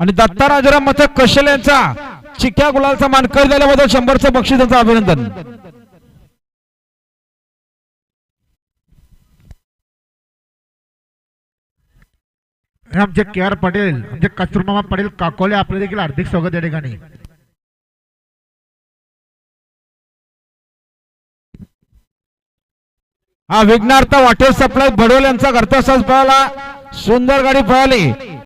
आणि दत्ता राजाराम मथक कशल यांचा चिक्या गुलालचा मानकर झाल्याबद्दल शंभरचं बक्षीस त्यांचं अभिनंदन. आमचे के आर पटेल आमचे कस्तुरमामा पटेल काकोले आपले देखील हार्दिक स्वागत या ठिकाणी. हा विघ्नार्थ वाटेल सप्लाय भडोल यांचा घरचा सहज पळाला. सुंदर गाडी पळाली.